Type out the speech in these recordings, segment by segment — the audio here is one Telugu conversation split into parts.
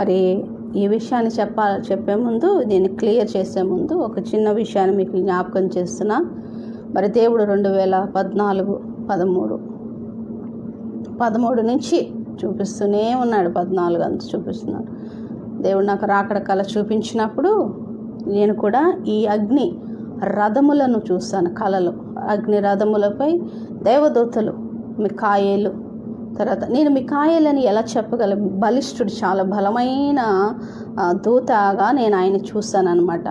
మరి ఈ విషయాన్ని చెప్పాలి చెప్పే ముందు దీన్ని క్లియర్ చేసే ముందు ఒక చిన్న విషయాన్ని మీకు జ్ఞాపకం చేస్తున్నా. మరి దేవుడు రెండు వేల పద్నాలుగు పదమూడు. పదమూడు నుంచి చూపిస్తూనే ఉన్నాడు. పద్నాలుగు అంత చూపిస్తున్నాడు. దేవుడు నాకు రాకడ కళ చూపించినప్పుడు నేను కూడా ఈ అగ్ని రథములను చూస్తాను కళలు అగ్ని రథములపై దేవదూతలు మికాయేలు తర్వాత నేను మికాయలని ఎలా చెప్పగలను బలిష్ఠుడు చాలా బలమైన దూతగా నేను ఆయన చూస్తాను అనమాట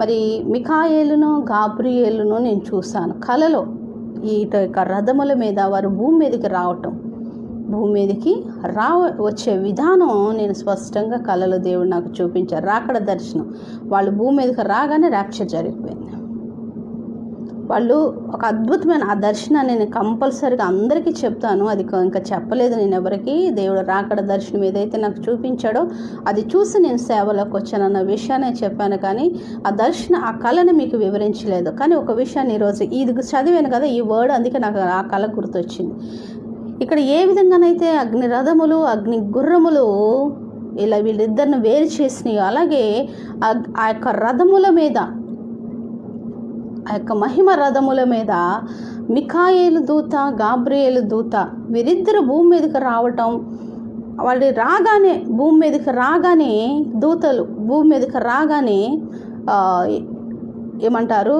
మరి మికాయేలును గాబ్రియేలును నేను చూస్తాను. కలలో ఈ యొక్క రథముల మీద వారు భూమి మీదకి రావటం. భూమి మీదకి రా వచ్చే విధానం నేను స్పష్టంగా కళలో దేవుడు నాకు చూపించారు. రాకడ దర్శనం. వాళ్ళు భూమి మీదకి రాగానే ర్యాప్చర్ జరిగిపోయింది. వాళ్ళు ఒక అద్భుతమైన ఆ దర్శనాన్ని నేను కంపల్సరీగా అందరికీ చెప్తాను. అది ఇంకా చెప్పలేదు నేను ఎవరికి. దేవుడు రాకడ దర్శనం ఏదైతే నాకు చూపించాడో అది చూసి నేను సేవలోకి వచ్చానన్న విషయాన్ని చెప్పాను కానీ ఆ దర్శన ఆ కళను మీకు వివరించలేదు. కానీ ఒక విషయాన్ని ఈరోజు ఇది చదివాను కదా ఈ వర్డ్ అందుకే నాకు ఆ కళ గుర్తొచ్చింది. ఇక్కడ ఏ విధంగానైతే అగ్ని రథములు అగ్ని గుర్రములు ఇలా వీళ్ళిద్దరిని వేరు చేసినాయో అలాగే ఆ- ఆ యొక్క రథముల మీద ఆ యొక్క మహిమ రథముల మీద మిఖాయేలు దూత గాబ్రియేలు దూత వీరిద్దరు భూమి మీదకి రావటం వాళ్ళు రాగానే భూమి మీదకి రాగానే దూతలు భూమి మీదకి రాగానే ఏమంటారు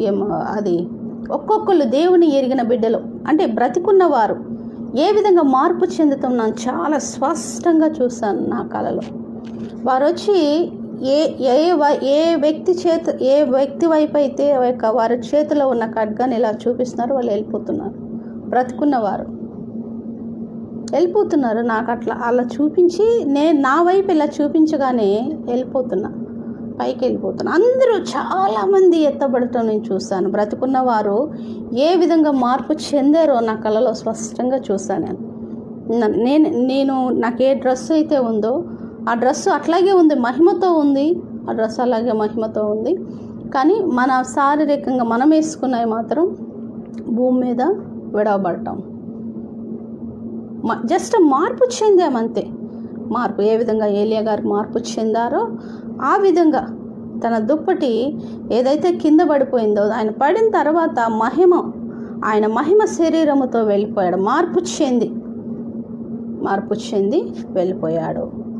ఏం అది ఒక్కొక్కరు దేవుని ఎరిగిన బిడ్డలు. అంటే బ్రతికున్నవారు. ఏ విధంగా మార్పు చెందుతున్నాను నేను చాలా స్పష్టంగా చూశాను నా కళలో వారు వచ్చి ఏ ఏ ఏ వ్యక్తి చేత ఏ వ్యక్తి వైపు అయితే యొక్క వారి చేతిలో ఉన్న ఖడ్గాని ఇలా చూపిస్తున్నారు వాళ్ళు వెళ్ళిపోతున్నారు. బ్రతుకున్నవారు. వెళ్ళిపోతున్నారు. నాకు అట్లా అలా చూపించి నేను నా వైపు ఇలా చూపించగానే వెళ్ళిపోతున్నా. పైకి వెళ్ళిపోతున్నా. అందరూ చాలామంది ఎత్తబడటం నేను చూశాను. బ్రతుకున్న వారు ఏ విధంగా మార్పు చెందారో నా కళలో స్పష్టంగా చూశాను నేను. నేను నేను నాకు ఏ డ్రెస్ అయితే ఉందో ఆ డ్రెస్ అట్లాగే ఉంది మహిమతో ఉంది. ఆ డ్రెస్ అలాగే మహిమతో ఉంది. కానీ మన శారీరకంగా మనం వేసుకున్నవి మాత్రం భూమి మీద విడవబడటం. జస్ట్ మార్పు చెందామంతే మార్పు ఏ విధంగా ఏలియా గారు మార్పు చెందారో ఆ విధంగా తన దుప్పటి ఏదైతే కింద పడిపోయిందో ఆయన పడిన తర్వాత మహిమ ఆయన మహిమ శరీరముతో వెళ్ళిపోయాడు. మార్పు చెంది మార్పు చెంది వెళ్ళిపోయాడు.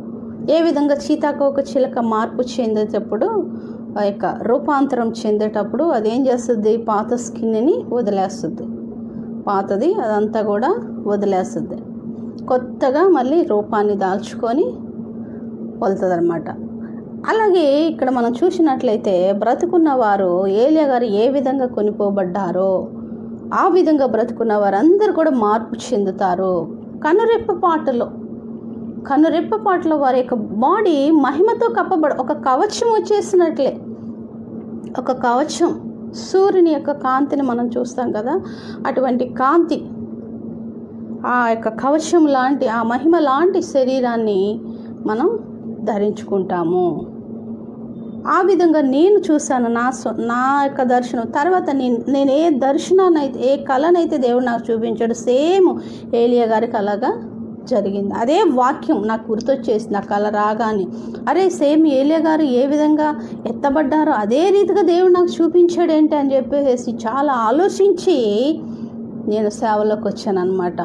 ఏ విధంగా చీతాకోక చిలక మార్పు చెందేటప్పుడు ఆ యొక్క రూపాంతరం చెందేటప్పుడు అదేం చేస్తుంది? పాత స్కిన్ని వదిలేస్తుంది. పాతది అదంతా కూడా వదిలేస్తుంది. కొత్తగా మళ్ళీ రూపాన్ని దాల్చుకొని వెళ్తుంది అనమాట అలాగే ఇక్కడ మనం చూసినట్లయితే బ్రతుకున్న వారు ఏలియా గారు ఏ విధంగా కొనిపోబడ్డారో ఆ విధంగా బ్రతుకున్న వారందరూ కూడా మార్పు చెందుతారు. కనురెప్ప పాటలో కనురెప్పపాటులో వారి యొక్క బాడీ మహిమతో కప్పబడ ఒక కవచం వచ్చేసినట్లే. ఒక కవచం. సూర్యుని యొక్క కాంతిని మనం చూస్తాం కదా అటువంటి కాంతి. ఆ యొక్క కవచం లాంటి ఆ మహిమ లాంటి శరీరాన్ని మనం ధరించుకుంటాము. ఆ విధంగా నేను చూశాను నా నా యొక్క దర్శనం. తర్వాత నేను నేను ఏ దర్శనాన్ని అయితే ఏ కళనైతే దేవుడు నాకు చూపించాడు సేమ్ ఏలియా గారికి అలాగా జరిగింది. అదే వాక్యం నాకు గుర్తొచ్చేసింది. నాకు అలా రాగానే అరే సేమ్ ఏలే గారు ఏ విధంగా ఎత్తబడ్డారో అదే రీతిగా దేవుడు నాకు చూపించాడు ఏంటి అని చెప్పేసి చాలా ఆలోచించి నేను సేవలోకి వచ్చాను అనమాట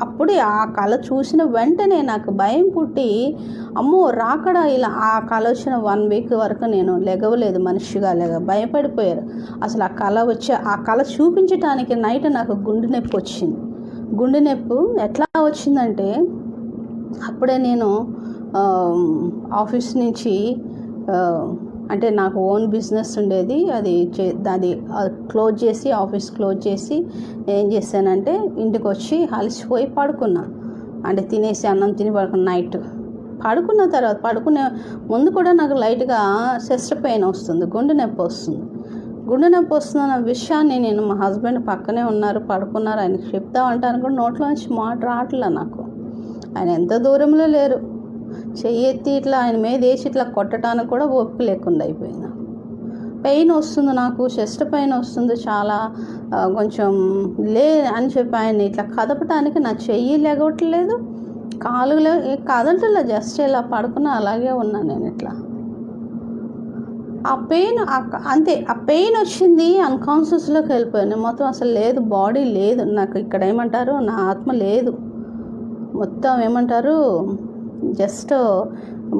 అప్పుడే ఆ కళ చూసిన వెంటనే నాకు భయం పుట్టి అమ్మో రాకడా ఇలా ఆ కళ వచ్చిన వన్ వీక్ వరకు నేను లెగవలేదు మనిషిగా లెగ భయపడిపోయారు. అసలు ఆ కళ వచ్చి ఆ కళ చూపించడానికి నైట్ నాకు గుండె నొప్పి వచ్చింది. గుండె నొప్పి ఎట్లా వచ్చిందంటే అప్పుడే నేను ఆఫీస్ నుంచి అంటే నాకు ఓన్ బిజినెస్ ఉండేది. అది చే అది క్లోజ్ చేసి ఆఫీస్ క్లోజ్ చేసి ఏం చేశానంటే ఇంటికి వచ్చి అలసిపోయి పడుకున్నా. అంటే తినేసి అన్నం తిని పడుకున్న నైట్. పడుకున్న తర్వాత పడుకునే ముందు కూడా నాకు లైట్గా చెస్ట్ పెయిన్ వస్తుంది గుండె నొప్పి వస్తుంది. గుండె నొప్పి వస్తుందన్న విషయాన్ని నేను మా హస్బెండ్ పక్కనే ఉన్నారు పడుకున్నారు. ఆయనకి చెప్తామంటే కూడా నోట్లోంచి మాట రావట్లే నాకు. ఆయన ఎంత దూరంలో లేరు. చెయ్యి ఎత్తి ఇట్లా ఆయన మీద వేసి ఇట్లా కొట్టడానికి కూడా ఓపిక లేకుండా అయిపోయింది. పెయిన్ వస్తుంది నాకు చెస్ట్ పెయిన్ వస్తుంది చాలా కొంచెం లే అని చెప్పి ఆయన ఇట్లా కదపటానికి నా చెయ్యి లేగవట్లేదు కాలు కదలటలే జస్ట్ ఇలా పడుకున్నా అలాగే ఉన్నాను నేను ఇట్లా. ఆ పెయిన్ అంతే ఆ పెయిన్ వచ్చింది అన్కాన్షియస్లోకి వెళ్ళిపోయాను. మొత్తం అసలు లేదు బాడీ లేదు. నాకు ఇక్కడ ఏమంటారు నా ఆత్మ లేదు. మొత్తం ఏమంటారు జస్ట్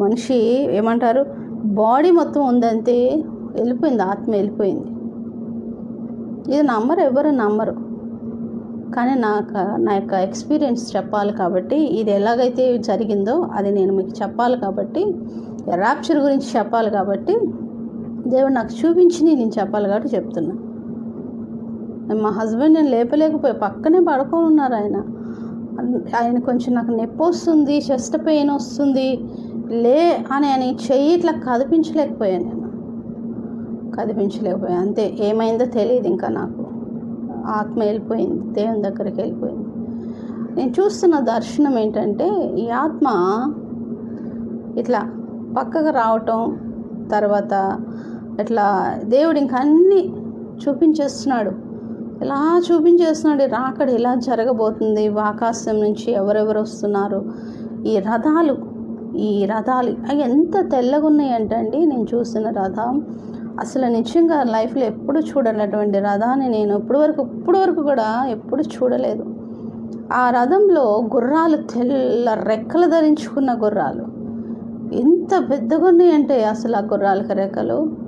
మనిషి ఏమంటారు బాడీ మొత్తం ఉందంతే వెళ్ళిపోయింది ఆత్మ వెళ్ళిపోయింది. ఇది నమ్మరు ఎవరు నమ్మరు. కానీ నాకు నా యొక్క ఎక్స్పీరియన్స్ చెప్పాలి కాబట్టి ఇది ఎలాగైతే జరిగిందో అది నేను మీకు చెప్పాలి కాబట్టి ర్యాప్చర్ గురించి చెప్పాలి కాబట్టి దేవుడు నాకు చూపించింది నేను చెప్పాలి కాబట్టి చెప్తున్నా. మా హస్బెండ్ నేను లేపలేకపోయి. పక్కనే పడుకొని ఉన్నారు ఆయన. ఆయన కొంచెం నాకు నొప్పి వస్తుంది చెస్ట్ పెయిన్ వస్తుంది. లే అని అని చెయ్యి ఇట్లా కదిపించలేకపోయాను నేను. కదిపించలేకపోయాను. అంతే ఏమైందో తెలియదు ఇంకా నాకు. ఆత్మ వెళ్ళిపోయింది దేవుని దగ్గరికి వెళ్ళిపోయింది. నేను చూస్తున్న దర్శనం ఏంటంటే ఈ ఆత్మ ఇట్లా పక్కకు రావటం తర్వాత ఇట్లా దేవుడు ఇంక అన్నీ చూపించేస్తున్నాడు. ఇలా చూపించేస్తున్నాడు? రాకడ ఎలా జరగబోతుంది? ఆకాశం నుంచి ఎవరెవరు వస్తున్నారు? ఈ రథాలు ఈ రథాలు అవి ఎంత తెల్లగా ఉన్నాయి నేను చూసిన రథం. అసలు నిజంగా లైఫ్లో ఎప్పుడు చూడనటువంటి రథాన్ని నేను. ఇప్పుడు వరకు ఇప్పుడు వరకు కూడా ఎప్పుడు చూడలేదు. ఆ రథంలో గుర్రాలు తెల్ల రెక్కలు ధరించుకున్న గుర్రాలు. ఎంత పెద్దగా ఉన్నాయంటే అసలు ఆ గుర్రాలకి రెక్కలు.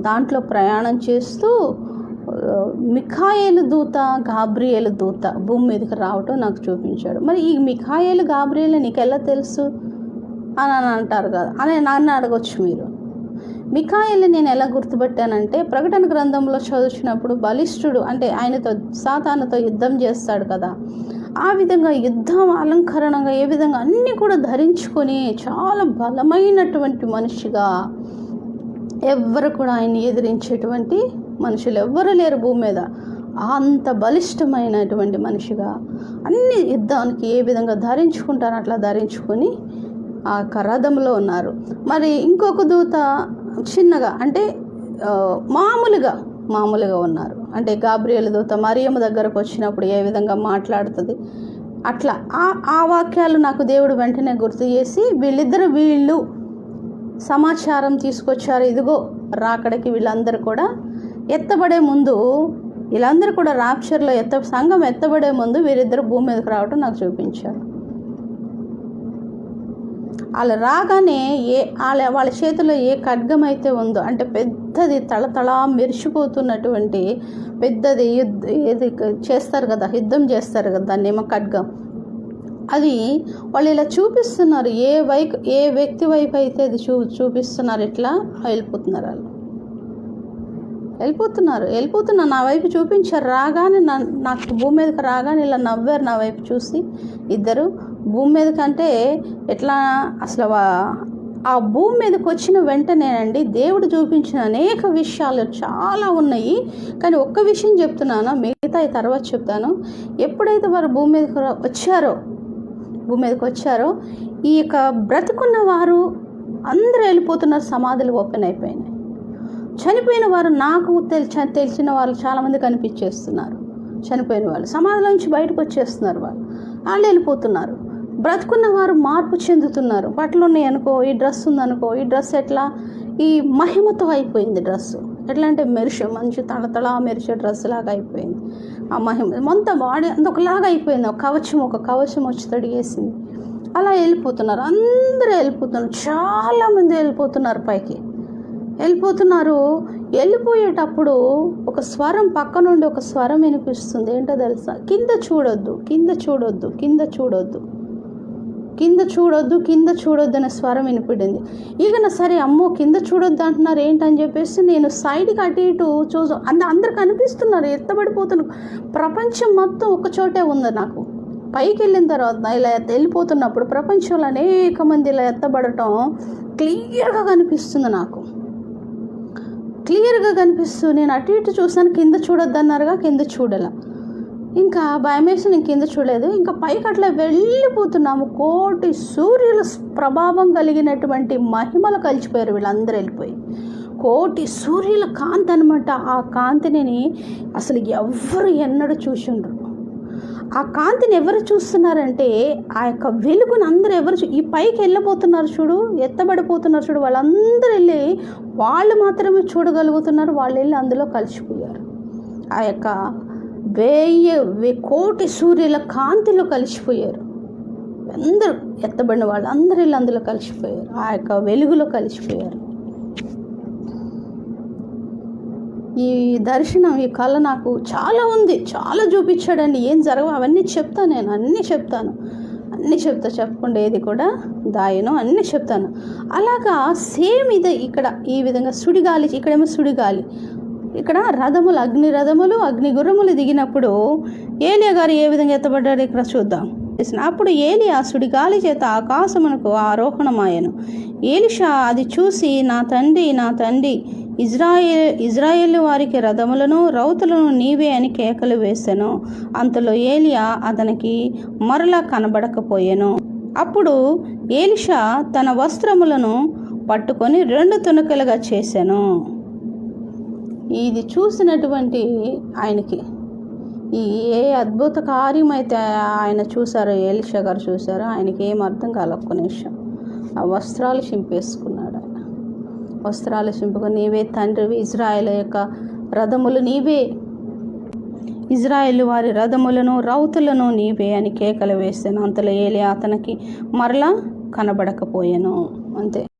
దాంట్లో ప్రయాణం చేస్తూ మిఖాయేలు దూత గాబ్రియేలు దూత భూమి మీదకి రావటం నాకు చూపించాడు. మరి ఈ మిఖాయేలు గాబ్రియేలు నీకు ఎలా తెలుసు? అని అని అంటారు కదా. అని నన్ను అడగొచ్చు మీరు. మిఖాయిల్ని నేను ఎలా గుర్తుపెట్టానంటే ప్రకటన గ్రంథంలో చదువుచినప్పుడు బలిష్ఠుడు అంటే ఆయనతో సాతానుతో యుద్ధం చేస్తాడు కదా. ఆ విధంగా యుద్ధం అలంకరణగా ఏ విధంగా అన్నీ కూడా ధరించుకొని చాలా బలమైనటువంటి మనిషిగా ఎవ్వరు కూడా ఆయన్ని ఎదిరించేటువంటి మనుషులు ఎవ్వరు లేరు భూమి మీద. అంత బలిష్టమైనటువంటి మనిషిగా అన్ని యుద్ధానికి ఏ విధంగా ధరించుకుంటారో అట్లా ధరించుకొని ఆ కరదంలో ఉన్నారు. మరి ఇంకొక దూత చిన్నగా అంటే మామూలుగా మామూలుగా ఉన్నారు. అంటే గాబ్రియల్ దూత మరియమ్మ దగ్గరకు వచ్చినప్పుడు ఏ విధంగా మాట్లాడుతుంది? అట్లా ఆ ఆ వాక్యాలు నాకు దేవుడు వెంటనే గుర్తు చేసి వీళ్ళిద్దరు వీళ్ళు సమాచారం తీసుకొచ్చారు. ఇదిగో రాకడకి వీళ్ళందరూ కూడా. ఎత్తబడే ముందు వీళ్ళందరూ కూడా రాప్చర్లో ఎత్త సంఘం ఎత్తబడే ముందు వీరిద్దరు భూమి మీదకి రావటం నాకు చూపించారు. వాళ్ళు రాగానే ఏ వాళ్ళ వాళ్ళ చేతిలో ఏ ఖడ్గం అయితే ఉందో అంటే పెద్దది తళతళ మెరిసిపోతున్నటువంటి పెద్దది యుద్ధ ఏది చేస్తారు కదా యుద్ధం చేస్తారు కదా దాన్ని ఏమో ఖడ్గం. అది వాళ్ళు ఇలా చూపిస్తున్నారు. ఏ వైపు ఏ వ్యక్తి వైపు అయితే అది చూ చూపిస్తున్నారు ఇట్లా వెళ్ళిపోతున్నారు వాళ్ళు. వెళ్ళిపోతున్నారు. వెళ్ళిపోతున్నా నా వైపు చూపించారు. రాగానే నా నాకు భూమి మీదకి రాగానే ఇలా నవ్వారు నా వైపు చూసి ఇద్దరు. భూమి మీద కంటే ఎట్లా? అసలు ఆ భూమి మీదకి వచ్చిన వెంటనేనండి దేవుడు చూపించిన అనేక విషయాలు చాలా ఉన్నాయి. కానీ ఒక్క విషయం చెప్తున్నాను. మిగతా తర్వాత చెప్తాను. ఎప్పుడైతే వారు భూమి మీదకి వచ్చారో భూమి మీదకి వచ్చారో ఈ యొక్క బ్రతుకున్న వారు అందరూ వెళ్ళిపోతున్నారు సమాధులు ఓపెన్ అయిపోయినాయి. చనిపోయిన వారు నాకు తెలిసి తెలిసిన వాళ్ళు చాలామంది కనిపించేస్తున్నారు. చనిపోయిన వాళ్ళు సమాధుల నుంచి బయటకు వచ్చేస్తున్నారు వాళ్ళు. వాళ్ళు వెళ్ళిపోతున్నారు. బ్రతుకున్న వారు మార్పు చెందుతున్నారు. బట్టలు ఉన్నాయి అనుకో ఈ డ్రెస్ ఉందనుకో ఈ డ్రెస్ ఎట్లా? ఈ మహిమతో అయిపోయింది డ్రెస్సు. ఎట్లా అంటే మెరిసే మంచి తళతళ మెరిసే డ్రెస్ లాగా అయిపోయింది. ఆ మహిమ. మొత్తం బాడీ ఒకలాగా అయిపోయింది. ఒక కవచం ఒక కవచం వచ్చి తడిగేసింది. అలా వెళ్ళిపోతున్నారు. అందరూ వెళ్ళిపోతున్నారు. చాలామంది వెళ్ళిపోతున్నారు పైకి. వెళ్ళిపోతున్నారు. వెళ్ళిపోయేటప్పుడు ఒక స్వరం పక్క నుండి ఒక స్వరం వినిపిస్తుంది. ఏంటో తెలుసా? కింద చూడొద్దు. కింద చూడొద్దు. కింద చూడొద్దు. కింద చూడొద్దు కింద చూడొద్దు అనే స్వరం వినిపడింది ఇక నా సరే అమ్మో కింద చూడొద్దు అంటున్నారు ఏంటని చెప్పేసి నేను సైడ్కి అటు ఇటు చూసు అంద అందరు కనిపిస్తున్నారు ఎత్తబడిపోతున్నారు. ప్రపంచం మొత్తం ఒక చోటే ఉంది నాకు. పైకి వెళ్ళిన తర్వాత ఇలా వెళ్ళిపోతున్నప్పుడు ప్రపంచంలో అనేక మంది ఇలా ఎత్తబడటం క్లియర్గా కనిపిస్తుంది నాకు. క్లియర్గా కనిపిస్తూ నేను అటు ఇటు చూసాను కింద చూడొద్దు అన్నారుగా కింద చూడాల. ఇంకా భయం వేసి నేను కింద చూడలేదు. ఇంకా పైకి అట్లా వెళ్ళిపోతున్నాము. కోటి సూర్యుల ప్రభావం కలిగినటువంటి మహిమలు కలిసిపోయారు వీళ్ళందరూ వెళ్ళిపోయి. కోటి సూర్యుల కాంతి అనమాట ఆ కాంతిని అసలు ఎవ్వరు ఎన్నడూ చూసిండ్రు. ఆ కాంతిని ఎవరు చూస్తున్నారంటే ఆ యొక్క వెలుగును అందరూ ఎవరు చూ- ఈ పైకి వెళ్ళిపోతున్నారు చూడు ఎత్తబడిపోతున్నారు చూడు వాళ్ళందరూ వెళ్ళి వాళ్ళు మాత్రమే చూడగలుగుతున్నారు వాళ్ళు వెళ్ళి అందులో కలిసిపోయారు. ఆ యొక్క వెయ్యి వే- కోటి సూర్యుల కాంతిలో కలిసిపోయారు. అందరూ ఎత్తబడిన వాళ్ళు అందరూ అందులో కలిసిపోయారు. ఆ యొక్క వెలుగులో కలిసిపోయారు. ఈ దర్శనం ఈ కళ నాకు చాలా ఉంది. చాలా చూపించాడండి. ఏం జరగవు. అవన్నీ చెప్తాను నేను. అన్నీ చెప్తాను. అన్నీ చెప్తా. చెప్పకుండా ఏది కూడా దాయను. అన్నీ చెప్తాను. అలాగా సేమ్ ఇది ఇక్కడ ఈ విధంగా సుడిగాలి. ఇక్కడేమో సుడిగాలి. ఇక్కడ రథములు అగ్ని రథములు అగ్ని గుర్రములు దిగినప్పుడు ఏలియా గారు ఏ విధంగా ఎత్తబడ్డాడు? ఇక్కడ చూద్దాం. అప్పుడు ఏలియా సుడి గాలి చేత ఆకాశమునకు ఆరోహణమాయను. ఏలిషా అది చూసి నా తండ్రి నా తండ్రి ఇజ్రాయేల్ ఇజ్రాయేల్ వారికి రథములను రౌతులను నీవే అని కేకలు వేశాను అంతలో ఏలియా అతనికి మరలా కనబడకపోయాను. అప్పుడు ఏలిషా తన వస్త్రములను పట్టుకొని రెండు తునకలుగా చేశాను ఇది చూసినటువంటి ఆయనకి. ఈ ఏ అద్భుత కార్యం అయితే ఆయన చూసారో ఏలిషా గారు చూసారో ఆయనకి ఏం అర్థం కాలే విషయం ఆ వస్త్రాలు చింపేసుకున్నాడు ఆయన. వస్త్రాలు చింపుకొని నీవే తండ్రివి ఇజ్రాయెల్ యొక్క రథములు నీవే. ఇజ్రాయెల్ వారి రథములను రౌతులను నీవే అని కేకలు వేసాను అంతలో ఏలి అతనికి మరలా కనబడకపోయాను. అంతే.